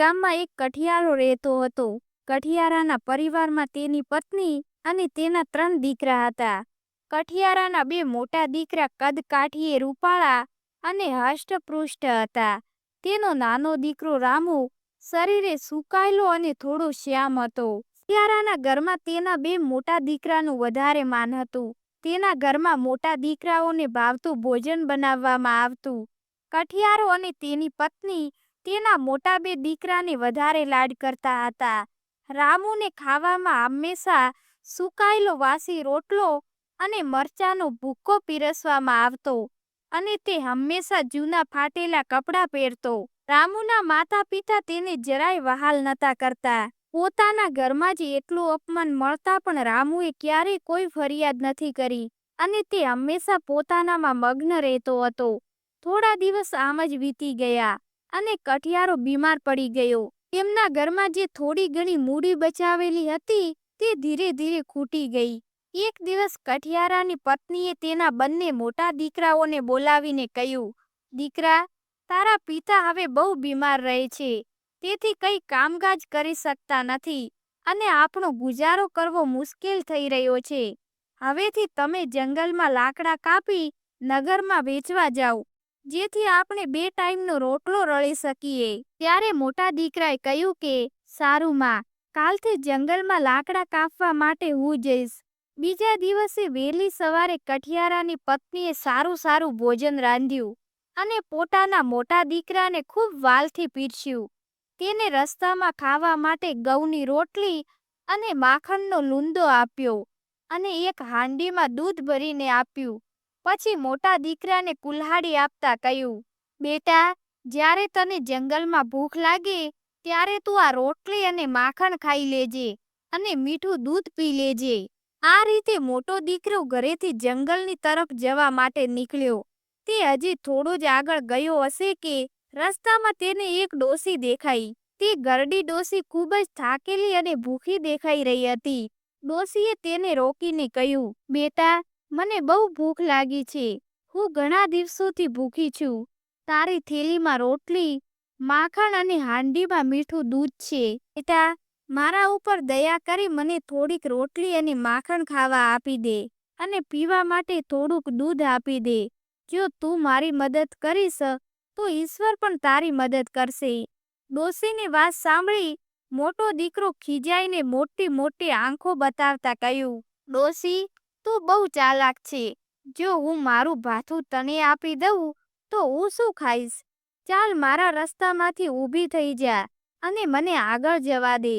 ગામમાં એક કઠિયારો રહેતો હતો. કઠિયારાના પરિવારમાં તેની પત્ની અને તેના ત્રણ દીકરા હતા. કઠિયારાના બે મોટા દીકરા કદ કાઠીએ રૂપાળા અને હષ્ટપૃષ્ઠ હતા. તેનો નાનો દીકરો રામુ શરીરે સુકાયેલો અને થોડો શ્યામ હતો. કઠિયારાના ઘરમાં તેના બે મોટા દીકરાનું વધારે માન હતું. તેના ઘરમાં મોટા દીકરાઓને ભાવતું ભોજન બનાવવામાં આવતું. કઠિયારો અને તેની પત્ની તેના મોટા બે દીકરાને વધારે લાડ કરતા હતા. રામુને ખાવામાં હંમેશા સુકાયેલો વાસી રોટલો અને મરચાનો ભૂક્કો પીરસવામાં આવતો અને તે હંમેશા જૂના ફાટેલા કપડાં પહેરતો. રામુના માતા પિતા તેને જરાય વહાલ નતા કરતા. પોતાના ઘરમાં જ એટલું અપમાન મળતા પણ રામુએ ક્યારેય કોઈ ફરિયાદ નથી કરી અને તે હંમેશા પોતાનામાં મગ્ન રહેતો હતો. થોડા દિવસ આમ જ વીતી ગયા. અને કઠિયારો બીમાર પડી ગયો. તેમના ઘરમાં જે થોડી ઘણી મૂડી બચાવેલી હતી, તે ધીરે ધીરે ખૂટી ગઈ. એક દિવસ કઠિયારાની પત્નીએ તેના બંને મોટા દીકરાઓને બોલાવીને કહ્યું, દીકરા, તારા પિતા હવે બહુ બીમાર રહે છે. તેથી કંઈ કામકાજ કરી શકતા નથી અને આપણો ગુજારો કરવો મુશ્કેલ થઈ રહ્યો છે. હવેથી તમે જંગલમાં લાકડા કાપી નગરમાં વેચવા જાઓ. જેથી આપણે બે ટાઈમનો રોટલો રળી શકીએ. ત્યારે મોટા દીકરાએ કહ્યું કે, સારું માં, કાલથી જંગલમાં લાકડા કાપવા માટે હું જઈશ. બીજા દિવસે વહેલી સવારે કઠિયારાની પત્નીએ સારું સારું ભોજન રાંધ્યું અને પોતાના મોટા દીકરાને ખૂબ વાલથી પીરસ્યું. તેને રસ્તામાં ખાવા માટે ગૌની રોટલી અને માખણનો લૂંદો આપ્યો અને એક હાંડીમાં દૂધ ભરીને આપ્યું. પછી મોટા દીકરાને કુલ્હાડી આપતા કહ્યું, બેટા, જ્યારે તને જંગલમાં ભૂખ લાગે, ત્યારે તું આ રોટલી અને માખણ ખાઈ લેજે અને મીઠું દૂધ પી લેજે. આ રીતે મોટો દીકરો ઘરેથી જંગલની તરફ જવા માટે નીકળ્યો. તે હજી થોડો જ આગળ ગયો હશે કે રસ્તામાં તેને એક ડોસી દેખાઈ. તે ગરડી ડોસી ખૂબ જ થાકેલી અને ભૂખી દેખાઈ રહી હતી. ડોસીએ તેને રોકીને કહ્યું, બેટા મને બહુ ભૂખ લાગી છે. હું ઘણા દિવસોથી ભૂખી છું. તારી થેલીમાં રોટલી, માખણ અને હાંડીમાં મીઠું દૂધ છે. બેટા મારા ઉપર દયા કરી મને થોડીક રોટલી અને માખણ ખાવા આપી દે અને પીવા માટે થોડુંક દૂધ આપી દે. જો તું મારી મદદ કરીશ, તો ઈશ્વર પણ તારી મદદ કરશે. ડોસીની વાત સાંભળી મોટો દીકરો ખીજાઈને મોટી મોટી આંખો બતાવતા કહ્યું, ડોસી તું બહુ ચાલાક છે. જો હું મારું ભાથું તને આપી દઉં, તો હું શું ખાઈશ? ચાલ મારા રસ્તામાંથી ઊભી થઈ જા અને મને આગળ જવા દે.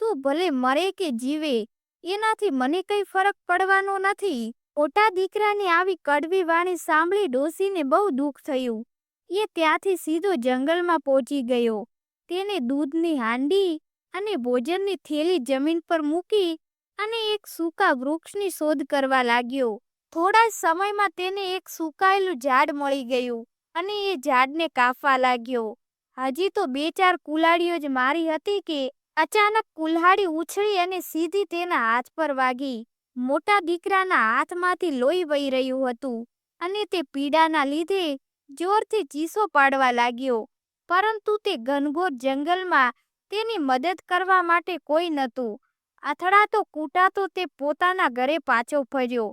તું ભલે મરે કે જીવે, એનાથી મને કઈ ફરક પડવાનો નથી. મોટા દીકરાની આવી કડવી વાણી સાંભળી ડોસીને બહુ દુઃખ થયું. એ ત્યાંથી સીધો જંગલમાં પહોંચી ગયો. તેને દૂધની હાંડી અને ભોજનની થેલી જમીન પર મૂકી અને એક સૂકા વૃક્ષની શોધ કરવા લાગ્યો. થોડા સમયમાં તેને એક સુકાયેલું ઝાડ મળી ગયું અને એ ઝાડને કાપવા લાગ્યો. હજી તો બે ચાર કુલાડીઓ જ મારી હતી કે અચાનક કુલ્હાડી ઉછળી અને સીધી તેના હાથ પર વાગી. મોટા દીકરાના હાથમાંથી લોહી વહી રહ્યું હતું અને તે પીડાના લીધે જોરથી ચીસો પાડવા લાગ્યો. પરંતુ તે ઘનઘોર જંગલમાં તેની મદદ કરવા માટે કોઈ નહોતું. અથડાતો કૂટાતો તે પોતાના ઘરે પાછો ફર્યો.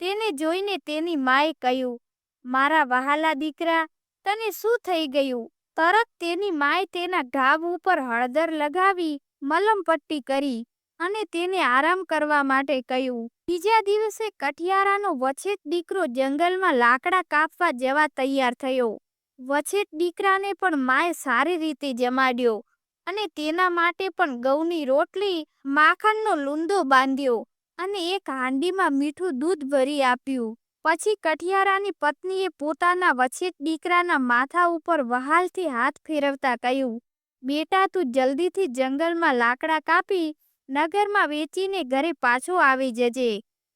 તેને જોઈને તેની માએ કહ્યું, મારા વહાલા દીકરા, તને શું થઈ ગયું? તરત તેની માએ તેના ઘાવ ઉપર હળદર લગાવી મલમ પટ્ટી કરી અને તેને આરામ કરવા માટે કહ્યું, બીજા દિવસે કઠિયારાનો વછેટ દીકરો જંગલમાં લાકડા કાપવા જવા તૈયાર થયો. વછેટ દીકરાને પણ માએ સારી રીતે જમાડ્યો. અને તેના માટે પણ ગૌની રોટલી, માખણનો લૂંદો બાંધ્યો અને એક હાંડીમાં મીઠું દૂધ ભરી આપ્યું. પછી કઠિયારાની પત્નીએ પોતાના વછેટ દીકરાના માથા ઉપર વહાલથી હાથ ફેરવતા કહ્યું, બેટા, તું જલ્દીથી જંગલમાં લાકડા કાપી, નગરમાં વેચીને ઘરે પાછો આવી જજે.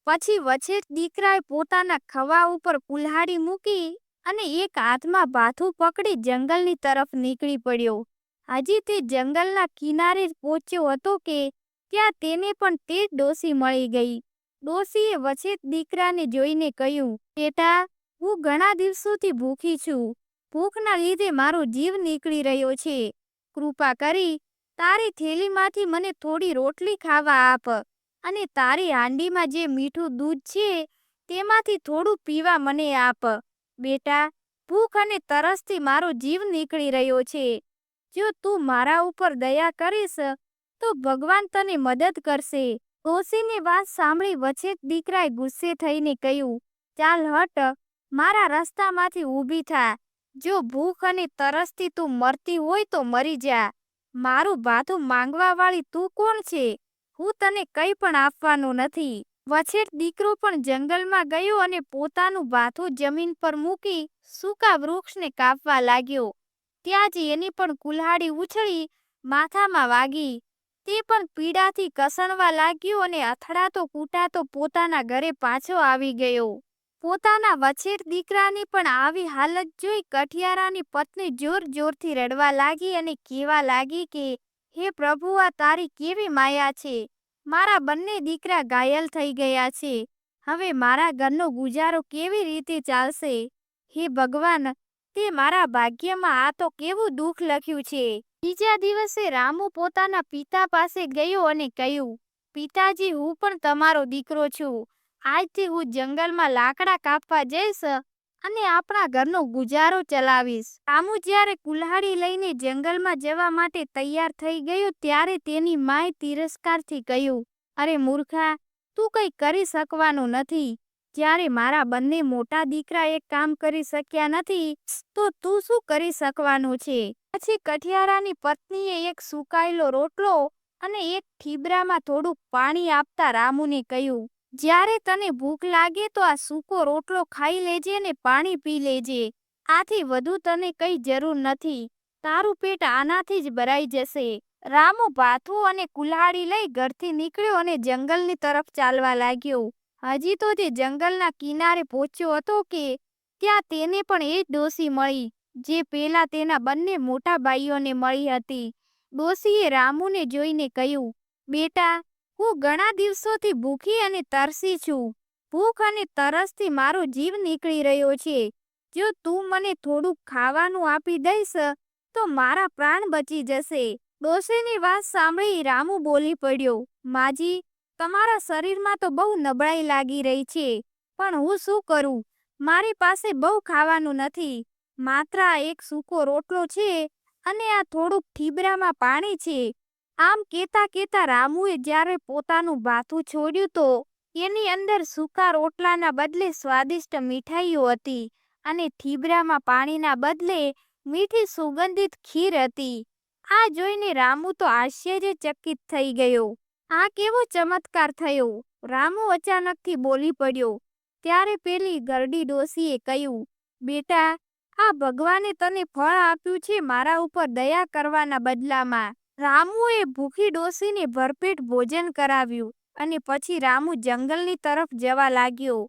પછી વછેટ દીકરાએ પોતાના ખવા ઉપર કુલ્હાડી મૂકી અને એક હાથમાં ભાથું પકડી જંગલની તરફ નીકળી પડ્યો. હજી તે જંગલના કિનારે પહોંચ્યો હતો કે ત્યાં તેને પણ તે જ ડોસી મળી ગઈ. ડોસીએ વછેત દીકરાને જોઈને કહ્યું, બેટા, હું ઘણા દિવસોથી ભૂખી છું. ભૂખના લીધે મારો જીવ નીકળી રહ્યો છે. કૃપા કરી, તારી થેલીમાંથી મને થોડી રોટલી ખાવા આપ અને તારી હાંડીમાં જે મીઠું દૂધ છે, તેમાંથી થોડું પીવા મને આપ. બેટા, ભૂખ અને તરસથી મારો જીવ નીકળી રહ્યો છે. જો તું મારા ઉપર દયા કરીશ, તો ભગવાન તને મદદ કરશે. ઓશીની વાત સાંભળી વચ્ચે દીકરાએ ગુસ્સે થઈને કહ્યું, ચાલ હટ, મારા રસ્તામાંથી ઊભી થા. જો ભૂખ અને તરસથી તું મરતી હોય તો મરી જા. મારું ભાથું માંગવા વાળી તું કોણ છે? હું તને કંઈ પણ આપવાનો નથી. વછેટ દીકરો પણ જંગલમાં ગયો અને પોતાનું ભાથું જમીન પર મૂકી સૂકા વૃક્ષને કાપવા લાગ્યો. ત્યાં જ એની પણ કુલ્હાડી ઉછળી માથામાં વાગી. તે પણ પીડાથી કસણવા લાગ્યો અને અથડાતો કૂટાતો પોતાના ઘરે પાછો આવી ગયો. પોતાના વછેર દીકરાની પણ આવી હાલત જોઈ કઠિયારાની પત્ની જોર જોરથી રડવા લાગી અને કહેવા લાગી કે, હે પ્રભુ, આ તારી કેવી માયા છે? મારા બંને દીકરા ઘાયલ થઈ ગયા છે. હવે મારા ઘરનો ગુજારો કેવી રીતે ચાલશે? હે ભગવાન તે મારા ભાગ્યમાં આ તો કેવું દુઃખ લખ્યું છે. બીજા દિવસે રામુ પોતાના પિતા પાસે ગયો અને કહ્યું, પિતાજી, હું પણ તમારો દીકરો છું. આજથી હું જંગલમાં લાકડા કાપવા જઈશ અને આપણા ઘરનો ગુજારો ચલાવીશ. રામુ જ્યારે કુલ્હાડી લઈને જંગલમાં જવા માટે તૈયાર થઈ ગયો ત્યારે તેની માએ તિરસ્કારથી કહ્યું, અરે મૂર્ખા, તું કંઈ કરી શકવાનું નથી. જ્યારે મારા બંને મોટા દીકરા એક કામ કરી શક્યા નથી, તો તું શું કરી શકવાનું છે? પછી કઠિયારાની પત્નીએ એક સુકાયેલો રોટલો અને એક ઠીબરામાં થોડું પાણી આપતા રામુને કહ્યું, જ્યારે તને ભૂખ લાગે તો આ સૂકો રોટલો ખાઈ લેજે ને પાણી પી લેજે. આથી વધુ તને કઈ જરૂર નથી. તારું પેટ આનાથી જ ભરાઈ જશે. રામુ ભાથું અને કુલ્હાડી લઈ ઘરથી નીકળ્યો અને જંગલની તરફ ચાલવા લાગ્યો. હજી તો તે જંગલના કિનારે પહોંચ્યો હતો કે, ત્યાં તેને પણ એ જ ડોસી મળી, જે પહેલાં તેના બંને મોટા ભાઈઓને મળી હતી. ડોસીએ રામુને જોઈને કહ્યું, બેટા, હું ઘણા દિવસોથી ભૂખી અને તરસી છું. ભૂખ અને તરસથી મારો જીવ નીકળી રહ્યો છે. જો તું મને થોડુંક ખાવાનું આપી દઈશ, તો મારા પ્રાણ બચી જશે. ડોસીની વાત સાંભળી રામુ બોલી પડ્યો, માજી તમારા શરીરમાં તો બહુ નબળાઈ લાગી રહી છે, પણ હું શું કરું? મારી પાસે બહુ ખાવાનું નથી, માત્ર એક સૂકો રોટલો છે અને આ થોડુંક ઠીબરામાં પાણી છે. આમ કેતા કેતા રામુએ જ્યારે પોતાનું ભાથું છોડ્યું તો એની અંદર સૂકા રોટલાના બદલે સ્વાદિષ્ટ મીઠાઈઓ હતી અને ઠીબરામાં પાણીના બદલે મીઠી સુગંધિત ખીર હતી. આ જોઈને રામુ તો આશ્ચર્યચકિત થઈ ગયો. આ કેવો ચમત્કાર થયો? રામુ અચાનકથી બોલી પડ્યો. ત્યારે પેલી ગરડી ડોસીએ કહ્યું, બેટા, આ ભગવાને તને ફળ આપ્યું છે મારા ઉપર દયા કરવાના બદલામાં. રામુએ ભૂખી ડોસીને ભરપેટ ભોજન કરાવ્યું અને પછી રામુ જંગલની તરફ જવા લાગ્યો.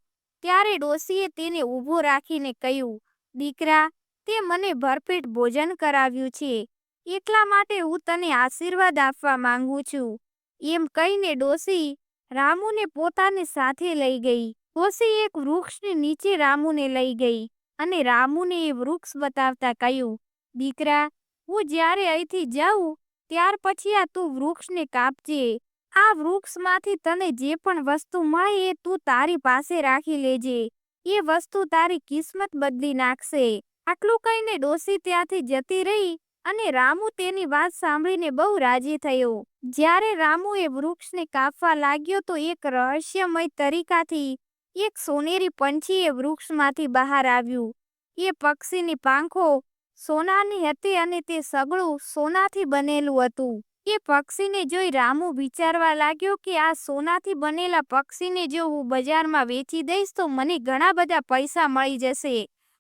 ત્યારે ડોસીએ તેને ઊભો રાખીને કહ્યું, દીકરા, તે મને ભરપેટ ભોજન કરાવ્યું છે. એટલા માટે હું તને આશીર્વાદ આપવા માંગુ છું. એમ કહીને ડોસી રામુને પોતાની સાથે લઈ ગઈ. ડોસી એક વૃક્ષની નીચે રામુને લઈ ગઈ અને રામુને એ વૃક્ષ બતાવતા કહ્યું, દીકરા, હું જ્યારે અહીંથી જાઉં, ત્યાર પછી આ તું વૃક્ષને કાપજે. આ વૃક્ષમાંથી તને જે પણ વસ્તુ મળે એ તું તારી પાસે રાખી લેજે. એ વસ્તુ તારી કિસ્મત બદલી નાખશે. આટલું કહીને ડોસી ત્યાંથી જતી રહી અને રામુ તેની વાત સાંભળીને બહુ રાજી થયો. જ્યારે રામુ એ વૃક્ષને કાપવા લાગ્યો તો એક રહસ્યમય તરીકાથી એક સોનેરી પંછી એ વૃક્ષમાંથી બહાર આવ્યું. એ પક્ષીની પાંખો સોનાની હતી અને તે સગળું સોનાથી બનેલું હતું. એ પક્ષીને જોઈ રામુ વિચારવા લાગ્યો કે આ સોનાથી બનેલા પક્ષીને જો હું બજારમાં વેચી દઈશ તો મને ઘણા બધા પૈસા મળી જશે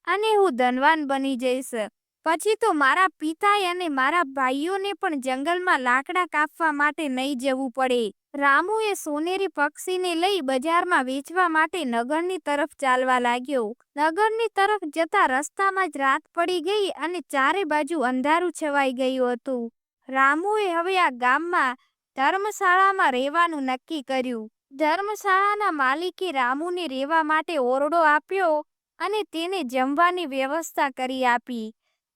અને હું ધનવાન બની જઈશ. પછી તો મારા પિતાએ અને મારા ભાઈઓને પણ જંગલમાં લાકડા કાપવા માટે નહીં જવું પડે. રામુએ સોનેરી પક્ષીને લઈ બજારમાં વેચવા માટે નગરની તરફ ચાલવા લાગ્યો. નગરની તરફ જતા રસ્તામાં જ રાત પડી ગઈ અને ચારે બાજુ અંધારું છવાઈ ગયું હતું. રામુએ હવે આ ગામમાં ધર્મશાળામાં રહેવાનું નક્કી કર્યું. ધર્મશાળાના માલિકે રામુને રહેવા માટે ઓરડો આપ્યો અને તેને જમવાની વ્યવસ્થા કરી આપી.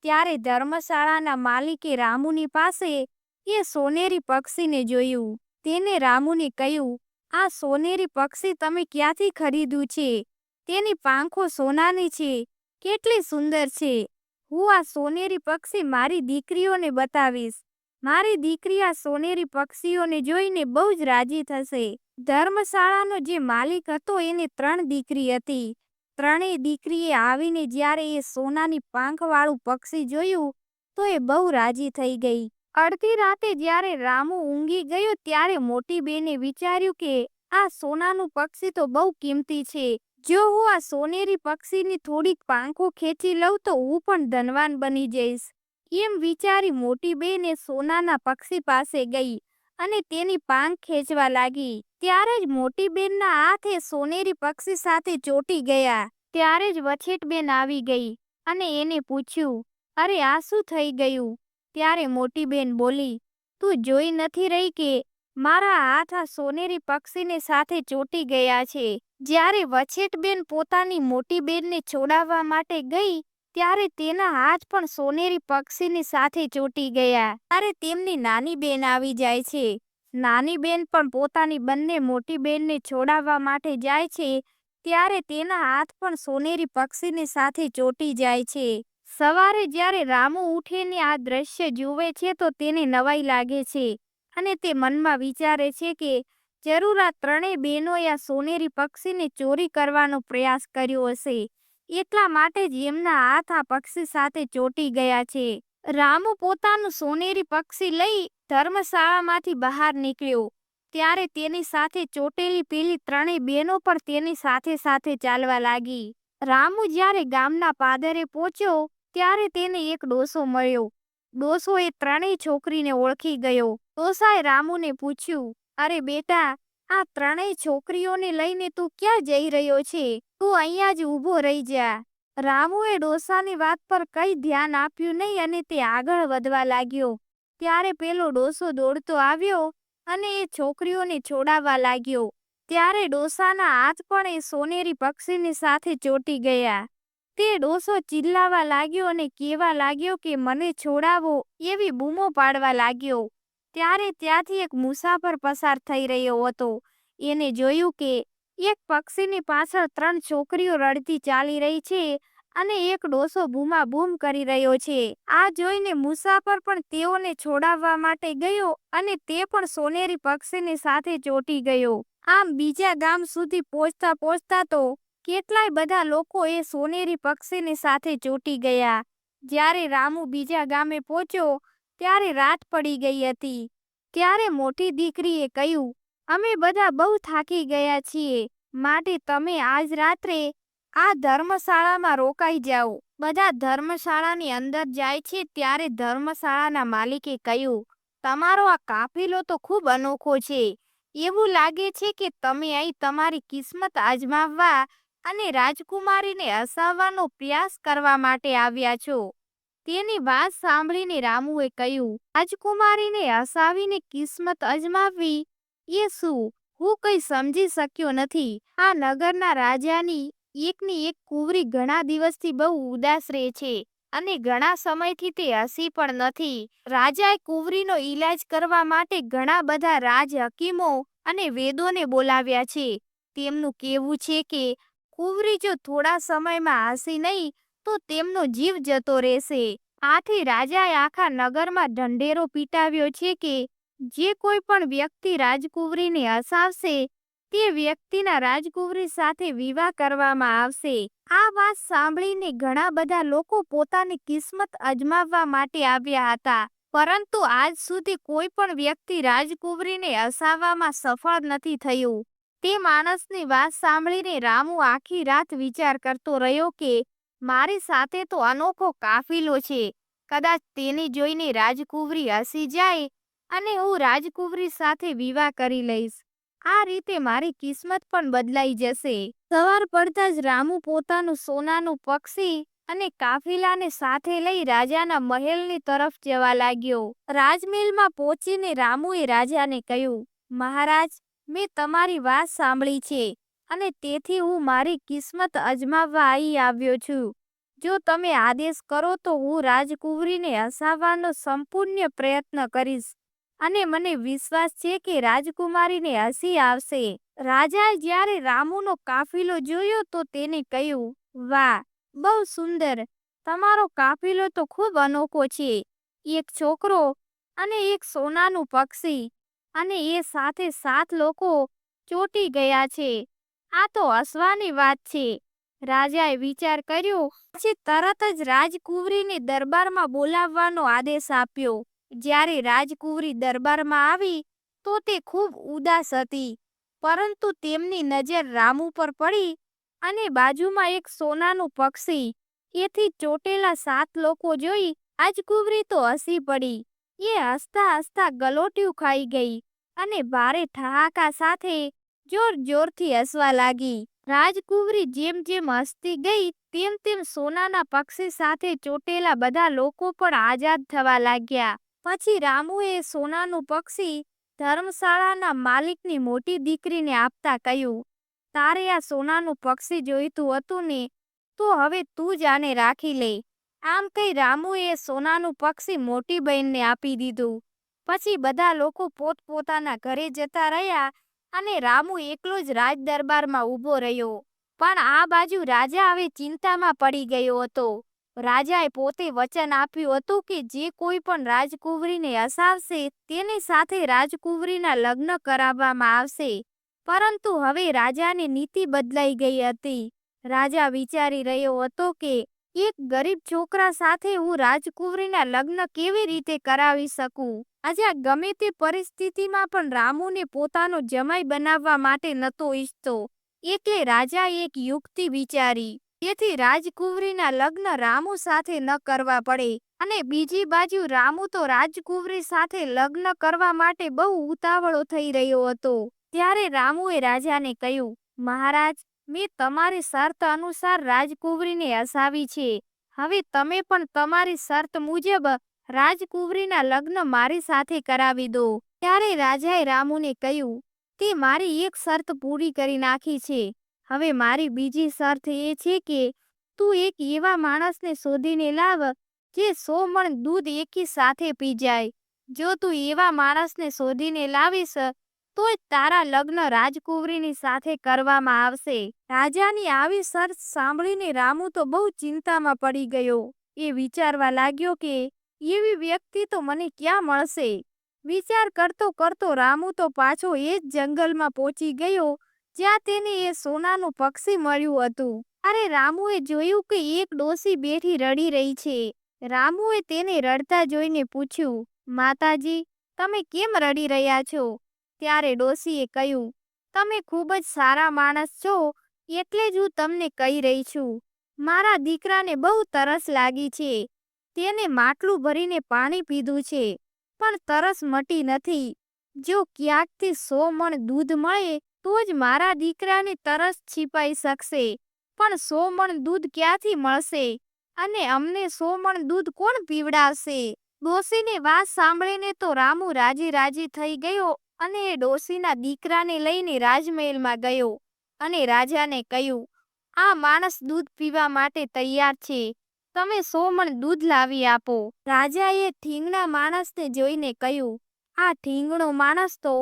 ત્યારે ધર્મશાળાના માલિકે રામુની પાસે એ સોનેરી પક્ષીને જોયું. તેને રામુને કહ્યું, આ સોનેરી પક્ષી તમે ક્યાંથી ખરીદ્યું છે? તેની પાંખો સોનાની છે. કેટલી સુંદર છે. હું આ સોનેરી પક્ષી મારી દીકરીઓને બતાવીશ. મારી દીકરી આ સોનેરી પક્ષીઓને જોઈને બહુ જ રાજી થશે. ધર્મશાળાનો જે માલિક હતો એને ત્રણ દીકરી હતી. ત્રણેય દીકરીએ આવીને જ્યારે એ સોનાની પાંખવાળું પક્ષી જોયું, તો એ બહુ રાજી થઈ ગઈ. અડધી રાતે જ્યારે રામુ ઊંઘી ગયો, ત્યારે મોટી બેને વિચાર્યું કે, આ સોનાનું પક્ષી તો બહુ કિંમતી છે. જો હું આ સોનેરી પક્ષીની થોડીક પાંખો ખેંચી લઉં, તો હું પણ ધનવાન બની જઈશ. એમ વિચારી મોટી બેને સોનાના પક્ષી પાસે ગઈ અને તેની પાંખ ખેંચવા લાગી. ત્યારે જ મોટી બેનના હાથે સોનેરી પક્ષી સાથે ચોટી ગયા. ત્યારે જ વછેટબેન આવી ગઈ અને એને પૂછ્યું, અરે, આ શું થઈ ગયું? ત્યારે મોટી બેન બોલી, તું જોઈ નથી રહી કે મારા હાથ આ સોનેરી પક્ષીને સાથે ચોટી ગયા છે. જ્યારે વછેટબેન પોતાની મોટી બેનને છોડાવવા માટે ગઈ, ત્યારે તેના હાથ પણ સોનેરી પક્ષીની સાથે ચોટી ગયા. ત્યારે તેમની નાની બેન આવી જાય છે. નાની બેન પણ પોતાની બંને મોટી બેનને છોડાવવા માટે જાય છે, ત્યારે તેના હાથ પણ સોનેરી પક્ષીની સાથે ચોટી જાય છે. સવારે જ્યારે રામુ ઉઠીને આ દ્રશ્ય જુએ છે, તો તેને નવાઈ લાગે છે અને તે મનમાં વિચારે છે કે જરૂર આ ત્રણેય બહેનોએ આ સોનેરી પક્ષીને ચોરી કરવાનો પ્રયાસ કર્યો હશે. એટલા માટે જ એમના હાથ આ પક્ષી સાથે ચોટી ગયા છે. રામુ પોતાનું સોનેરી પક્ષી લઈ ધર્મશાળામાંથી બહાર નીકળ્યો, ત્યારે તેની સાથે ચોટેલી પેલી ત્રણેય બહેનો પણ તેની સાથે સાથે ચાલવા લાગી. રામુ જ્યારે ગામના પાદરે પહોંચ્યો, ત્યારે તેને એક ડોસો મળ્યો. ડોસો એ ત્રણેય છોકરીને ઓળખી ગયો. ડોસાએ રામુને પૂછ્યું, અરે બેટા, આ ત્રણેય છોકરીઓને લઈને તું ક્યાં જઈ રહ્યો છે? તું અહીંયા જ ઊભો રહી જા. રામુએ ડોસાની વાત પર કંઈ ધ્યાન આપ્યું નહીં અને તે આગળ વધવા લાગ્યો. ત્યારે પેલો ડોસો દોડતો આવ્યો અને એ છોકરીઓને છોડાવવા લાગ્યો. ત્યારે ડોસાના હાથ પણ એ સોનેરી પક્ષીની સાથે ચોટી ગયા. તે ડોસો ચિલ્લાવા લાગ્યો અને કહેવા લાગ્યો કે, મને છોડાવો, એવી બૂમો પાડવા લાગ્યો. ત્યારે ત્યાંથી એક મુસાફર પસાર થઈ રહ્યો હતો. એને જોયું કે, એક પક્ષીની પાછળ ત્રણ છોકરીઓ રડતી ચાલી રહી છે અને એક ડોસો બૂમા બૂમ કરી રહ્યો છે. આ જોઈને મુસાફર પણ તેઓને છોડાવવા માટે ગયો અને તે પણ સોનેરી પક્ષીની સાથે ચોટી ગયો. આમ બીજા ગામ સુધી પહોંચતા પહોંચતા તો કેટલાય બધા લોકો એ સોનેરી પક્ષીની સાથે ચોટી ગયા. જ્યારે રામુ બીજા ગામે પહોંચ્યો, ત્યારે રાત પડી ગઈ હતી. ત્યારે મોટી દીકરીએ કહ્યું, અમે બધા બહુ થાકી ગયા છીએ. માટે તમે આજ રાત્રે આ ધર્મશાળામાં રોકાઈ જાઓ બધા ધર્મશાળાની અંદર જાય છે ત્યારે ધર્મશાળાના માલિકે કહ્યું, તમારો આ કાફિલો તો ખૂબ અનોખો છે. એવું લાગે છે કે તમે અહીં તમારી કિસ્મત આજમાવવા અને રાજકુમારીને હસાવવાનો પ્રયાસ કરવા માટે આવ્યા છો. તેની વાત સાંભળીને રામુએ કહ્યું, રાજકુમારીને હસાવીને કિસ્મત અજમાવવી એ શું? હું કઈ સમજી શક્યો નથી. આ નગરના રાજાની એકની એક કુંવરી ઘણા દિવસથી બહુ ઉદાસ રહે છે અને ઘણા સમયથી તે હસી પણ નથી. રાજાએ કુંવરીનો ઈલાજ કરવા માટે ઘણા બધા રાજ હકીમો અને વેદોને બોલાવ્યા છે. તેમનું કહેવું છે કે, કુંવરી જો થોડા સમયમાં હસી નહીં, તો તેમનો જીવ જતો રહેશે. આથી રાજાએ આખા નગરમાં ઢંઢેરો પીટાવ્યો છે કે, જે કોઈ પણ વ્યક્તિ રાજકુંવરીને હસાવશે તે વ્યક્તિના રાજકુંવરી સાથે વિવાહ કરવામાં આવશે. આ વાત સાંભળીને ઘણા બધા લોકો પોતાની કિસ્મત અજમાવવા માટે આવ્યા હતા, પરંતુ આજ સુધી કોઈ પણ વ્યક્તિ રાજકુંવરીને હસાવવામાં સફળ નથી થયું. તે માણસની વાત સાંભળીને રામુ આખી રાત વિચાર કરતો રહ્યો કે, મારી સાથે તો અનોખો કાફિલો છે. કદાચ તેને જોઈને રાજકુંવરી હસી જાય અને હું રાજકુંવરી સાથે વિવાહ કરી લઈશ. આ રીતે મારી કિસ્મત પણ બદલાઈ જશે. સવાર પડતા જ રામુ પોતાનું સોનાનું પક્ષી અને કાફિલાને સાથે લઈ રાજાના મહેલની તરફ જવા લાગ્યો. રાજમહેલમાં પહોંચીને રામુએ રાજાને કહ્યું, મહારાજ, મેં તમારી વાત સાંભળી છે અને તેથી હું મારી કિસ્મત અજમાવવા આવી આવ્યો છું. જો તમે આદેશ કરો તો હું રાજકુંવરીને હસાવવાનો સંપૂર્ણ પ્રયત્ન કરીશ. અને મને વિશ્વાસ છે કે રાજકુમારીને હસી આવશે. રાજાએ જ્યારે રામુનો કાફિલો જોયો તો તેને કહ્યું, વાહ, બહુ સુંદર. તમારો કાફિલો તો ખૂબ અનોખો છે. એક છોકરો અને એક સોનાનું પક્ષી અને એ સાથે સાત લોકો ચોટી ગયા છે. આ તો હસવાની વાત છે. રાજાએ વિચાર કર્યો, પછી તરત જ રાજકુંવરીને દરબારમાં બોલાવવાનો આદેશ આપ્યો. જ્યારે રાજકુંવરી દરબારમાં આવી, તો તે ખૂબ ઉદાસ હતી. પરંતુ તેમની નજર રામુ પર પડી અને બાજુમાં એક સોનાનું પક્ષી, એથી ચોટેલા સાત લોકો જોઈ રાજકુંવરી તો હસી પડી. એ હસતા હસતા ગલોટિયું ખાઈ ગઈ અને ભારે ઠહાકા સાથે જોર જોરથી હસવા લાગી. રાજકુંવરી જેમ જેમ હસતી ગઈ, તેમ તેમ સોનાના પક્ષી સાથે ચોટેલા બધા લોકો પણ આઝાદ થવા લાગ્યા. પછી રામુએ સોનાનું પક્ષી ધર્મશાળાના માલિકની મોટી દીકરીને આપતા કહ્યું, તારે આ સોનાનું પક્ષી જોઈતું હતું ને, તો હવે તું જ આને રાખી લે. આમ કહી રામુએ સોનાનું પક્ષી મોટી બહેનને આપી દીધું. પછી બધા લોકો પોતપોતાના ઘરે જતા રહ્યા અને રામુ એકલો જ રાજ દરબારમાં ઊભો રહ્યો. પણ આ બાજુ રાજા હવે ચિંતામાં પડી ગયો હતો. રાજાએ પોતે વચન આપ્યું હતું કે જે કોઈ પણ રાજકુંવરીને હસાવશે તેની સાથે રાજકુંવરીના લગ્ન કરાવવામાં આવશે. પરંતુ હવે રાજાની નીતિ બદલાઈ ગઈ હતી. રાજા વિચારી રહ્યો હતો કે, એક ગરીબ છોકરા સાથે હું રાજકુંવરીના લગ્ન કેવી રીતે કરાવી શકું? આજે ગમે તે પરિસ્થિતિમાં પણ રામુને પોતાનો જમાઈ બનાવવા માટે નતો ઈચ્છતો. એટલે રાજાએ એક યુક્તિ વિચારી. જેથી રાજકુંવરીના લગ્ન રામુ સાથે ન કરવા પડે અને બીજી બાજુ રામુ તો રાજકુંવરી સાથે લગ્ન કરવા માટે બહુ ઉતાવળો થઈ રહ્યો હતો. ત્યારે રામુએ રાજાને કહ્યું, મહારાજ, મેં તમારી શરત અનુસાર રાજકુંવરીને હસાવી છે. હવે તમે પણ તમારી શરત મુજબ રાજકુંવરીના લગ્ન મારી સાથે કરાવી દો. ત્યારે રાજાએ રામુને કહ્યું, તે મારી એક શરત પૂરી કરી નાખી છે. હવે મારી બીજી શરત એ છે કે તું એક એવા માણસને શોધીને લાવ જે સો મણ દૂધ એકી સાથે પી જાય જો તું એવા માણસને શોધીને લાવીશ તો તારા લગ્ન રાજકુંવરીની સાથે કરવામાં આવશે. રાજાની આવી શરત સાંભળીને રામુ તો બહુ ચિંતામાં પડી ગયો. એ વિચારવા લાગ્યો કે એવી વ્યક્તિ તો મને ક્યાં મળશે? વિચાર કરતો કરતો રામુ તો પાછો એ જ જંગલમાં પહોંચી ગયો જ્યાં તેને એ સોનાનું પક્ષી મળ્યું હતું. અરે, રામુએ જોયું કે એક ડોસી બેઠી રડી રહી છે. રામુએ તેને રડતા જોઈને પૂછ્યું, માતાજી, તમે કેમ રડી રહ્યા છો? ત્યારે ડોસીએ કહ્યું, તમે ખૂબ જ સારા માણસ છો, એટલે જ હું તમને કહી રહી છું. મારા દીકરાને બહુ તરસ લાગી છે. તેને માટલું ભરીને પાણી પીધું છે, પણ તરસ મટી નથી. જો ક્યાંકથી સો મણ દૂધ મળે તો જ મારા દીકરાને તરસ છીપાઈ શકશે. પણ સો મણ દૂધ ક્યાંથી મળશે? અને અમને સો મણ દૂધ કોણ પીવડાવશે? ડોસીની વાત સાંભળીને તો રામુ રાજી રાજી થઈ ગયો અને એ ડોસીના દીકરાને લઈને રાજમહેલમાં ગયો અને રાજાને કહ્યું, આ માણસ દૂધ પીવા માટે તૈયાર છે. તમે સો મણ દૂધ લાવી આપો. રાજાએ ઠીંગણા માણસને જોઈને કહ્યું, આ ઠીંગણો માણસ તો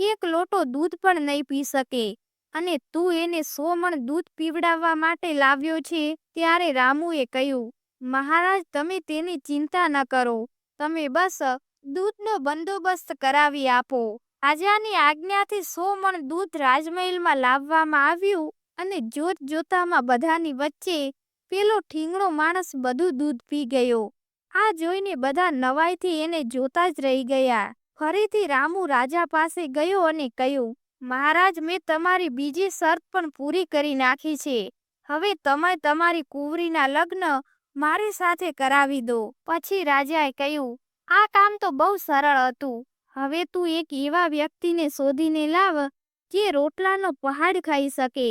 એક લોટો દૂધ પણ નહીં પી શકે. અને તું એને સો મણ દૂધ પીવડાવવા માટે લાવ્યો છે ત્યારે રામુએ કહ્યું, મહારાજ, તમે તેની ચિંતા ન કરો. તમે બસ દૂધનો બંદોબસ્ત કરાવી આપો. રાજાની આજ્ઞાથી સો મણ દૂધ રાજમહેલમાં લાવવામાં આવ્યું અને જોત જોતામાં બધાની વચ્ચે પેલો ઠીંગણો માણસ બધું દૂધ પી ગયો. આ જોઈને બધા નવાઈથી એને જોતા જ રહી ગયા. ફરીથી રામુ રાજા પાસે ગયો અને કહ્યું, મહારાજ, મેં તમારી બીજી શરત પણ પૂરી કરી નાખી છે. હવે તમે તમારી કુંવરીના લગ્ન મારી સાથે કરાવી દો. પછી રાજાએ કહ્યું, આ કામ તો બહુ સરળ હતું. હવે તું એક એવા વ્યક્તિને શોધીને લાવ જે રોટલાનો પહાડ ખાઈ શકે.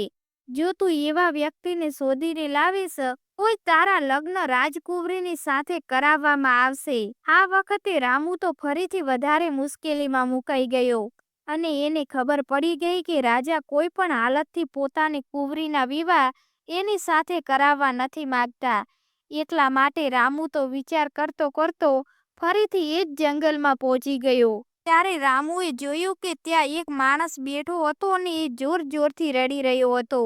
જો તું એવા વ્યક્તિને શોધીને લાવીશ જ તારા લગ્ન રાજકુંવરીની સાથે કરાવવામાં આવશે. આ વખતે રામુ તો ફરીથી વધારે મુશ્કેલીમાં મુકાઈ ગયો અને એને ખબર પડી ગઈ કે રાજા કોઈ પણ હાલતથી પોતાની કુંવરીના વિવાહ એની સાથે કરાવવા નથી માંગતા. એટલા માટે રામુ તો વિચાર કરતો કરતો ફરીથી એ જ જંગલમાં પહોંચી ગયો. ત્યારે રામુએ જોયું કે ત્યાં એક માણસ બેઠો હતો અને એ જોર જોરથી રડી રહ્યો હતો.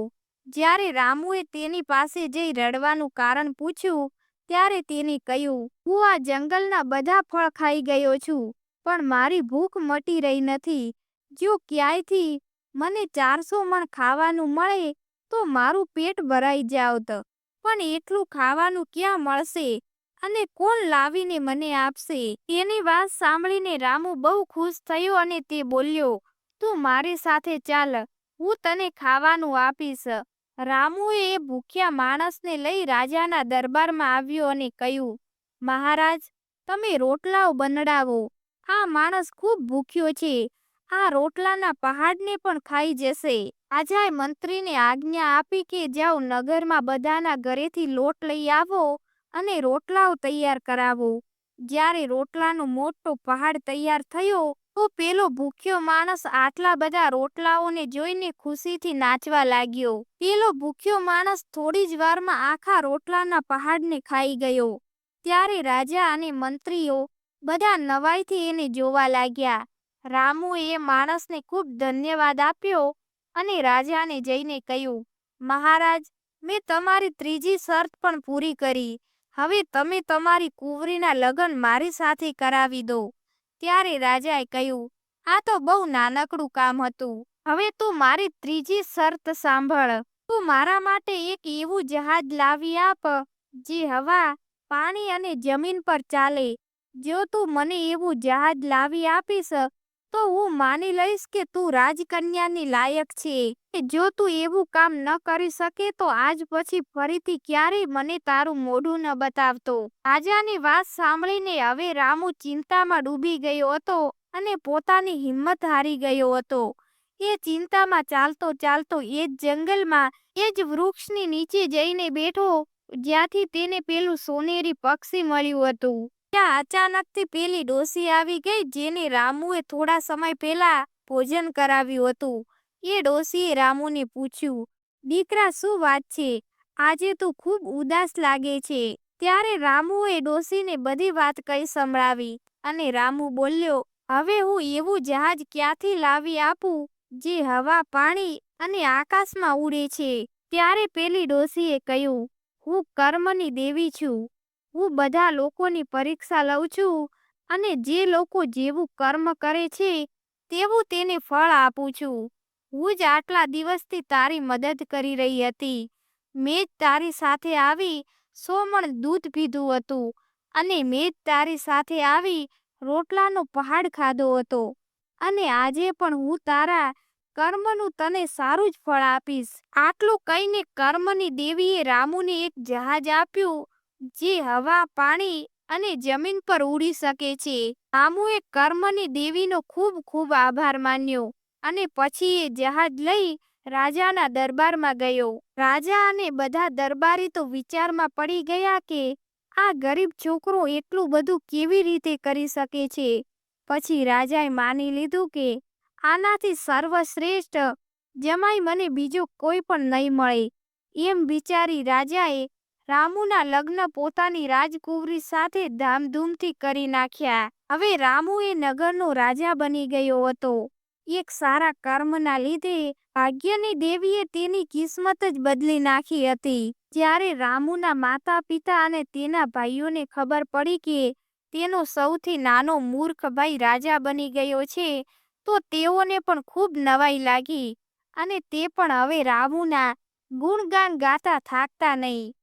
જ્યારે રામુએ તેની પાસે જઈ રડવાનું કારણ પૂછ્યું, ત્યારે તેને કહ્યું, હું આ જંગલના બધા ફળ ખાઈ ગયો છું, પણ મારી ભૂખ મટી રહી નથી. જો ક્યાંયથી મને ચારસો મણ ખાવાનું મળે, તો મારું પેટ ભરાઈ જાવત પણ એટલું ખાવાનું ક્યાં મળશે? અને કોણ લાવીને મને આપશે? એની વાત સાંભળીને રામુ બહુ ખુશ થયો અને તે બોલ્યો, તું મારી સાથે ચાલ. હું તને ખાવાનું આપીશ. રામુએ ભૂખ્યા માણસને લઈ રાજાના દરબારમાં આવ્યો અને કહ્યું, મહારાજ, તમે રોટલાઓ બનાવો આ માણસ ખૂબ ભૂખ્યો છે. આ રોટલાના પહાડને પણ ખાઈ જશે. આજાએ મંત્રીને આજ્ઞા આપી કે જાઓ નગરમાં બધાના ઘરેથી લોટ લઈ આવો અને રોટલાઓ તૈયાર કરાવો. જ્યારે રોટલાનો મોટો પહાડ તૈયાર થયો તો પેલો ભૂખ્યો માણસ આટલા બધા રોટલાઓને જોઈને ખુશીથી નાચવા લાગ્યો. પેલો ભૂખ્યો માણસ થોડી જ વારમાં આખા રોટલાના પહાડને ખાઈ ગયો. ત્યારે રાજા અને મંત્રીઓ બધા નવાઈથી એને જોવા લાગ્યા. રામુએ માણસને ખૂબ ધન્યવાદ આપ્યો અને રાજાને જઈને કહ્યું, મહારાજ, મેં તમારી ત્રીજી શરત પણ પૂરી કરી. હવે તમે તમારી કુંવરીના લગ્ન મારી સાથે કરાવી દો. ત્યારે રાજાએ કહ્યું, આ તો બહુ નાનકડું કામ હતું. હવે તું મારી ત્રીજી શરત સાંભળ. તું મારા માટે એક એવું જહાજ લાવી આપ, જે હવા, પાણી અને જમીન પર ચાલે. જો તું મને એવું જહાજ લાવી આપીશ તો હું માની લઈશ કે તું રાજકન્યાની લાયક છે. જો તું એવું કામ ન કરી શકે તો આજ પછી ફરીથી ક્યારેય મને તારું મોઢું ન બતાવતો. રાજાની વાત સાંભળીને હવે રામુ ચિંતામાં ડૂબી ગયો હતો અને પોતાની હિંમત હારી ગયો હતો. એ ચિંતામાં ચાલતો ચાલતો એ જ જંગલમાં એ જ વૃક્ષની નીચે જઈને બેઠો, જ્યાંથી તેને પેલું સોનેરી પક્ષી મળ્યું હતું. ત્યાં અચાનકથી પેલી ડોસી આવી ગઈ જેને રામુએ થોડા સમય પહેલા ભોજન કરાવ્યું હતું. એ ડોસીએ રામુને પૂછ્યું, દીકરા, શું વાત છે? આજે તું ખૂબ ઉદાસ લાગે છે. ત્યારે રામુએ ડોસીને બધી વાત કહી સંભળાવી અને રામુ બોલ્યો, હવે હું એવું જહાજ ક્યાંથી લાવી આપું જે હવા, પાણી અને આકાશમાં ઉડે છે? ત્યારે પેલી ડોસીએ કહ્યું, હું કર્મની દેવી છું. હું બધા લોકોની પરીક્ષા લઉં છું અને જે લોકો જેવું કર્મ કરે છે, તેવું તેને ફળ આપું છું. હું જ આટલા દિવસથી તારી મદદ કરી રહી હતી. મેં જ તારી સાથે આવી સોમણ દૂધ પીધું હતું અને મેં જ તારી સાથે આવી રોટલાનો પહાડ ખાધો હતો અને આજે પણ હું તારા કર્મનું તને સારું જ ફળ આપીશ. આટલું કહીને કર્મની દેવીએ રામુને એક જહાજ આપ્યું જે હવા, પાણી અને જમીન પર ઉડી શકે છે. આમુએ કર્મની દેવીનો ખૂબ ખૂબ આભાર માન્યો અને પછી એ જહાજ લઈ રાજાના દરબારમાં ગયો. રાજા અને બધા દરબારી તો વિચારમાં પડી ગયા કે આ ગરીબ છોકરો એટલું બધું કેવી રીતે કરી શકે છે? પછી રાજાએ માની લીધું કે આનાથી સર્વશ્રેષ્ઠ, જમાઈ મને બીજો કોઈ પણ નહીં મળે. એમ વિચારી રાજાએ રામુના લગ્ન પોતાની રાજકુંવરી સાથે ધામધૂમથી કરી નાખ્યા. હવે રામુ એ નગરનો રાજા બની ગયો હતો. એક સારા કર્મના લીધે ભાગ્યની દેવીએ તેની કિસ્મત જ બદલી નાખી હતી. જ્યારે રામુના માતા પિતા અને તેના ભાઈઓને ખબર પડી કે તેનો સૌથી નાનો મૂર્ખ ભાઈ રાજા બની ગયો છે, તો તેઓને પણ ખૂબ નવાઈ લાગી અને તે પણ હવે રામુના ગુણગાન ગાતા થાકતા નહીં.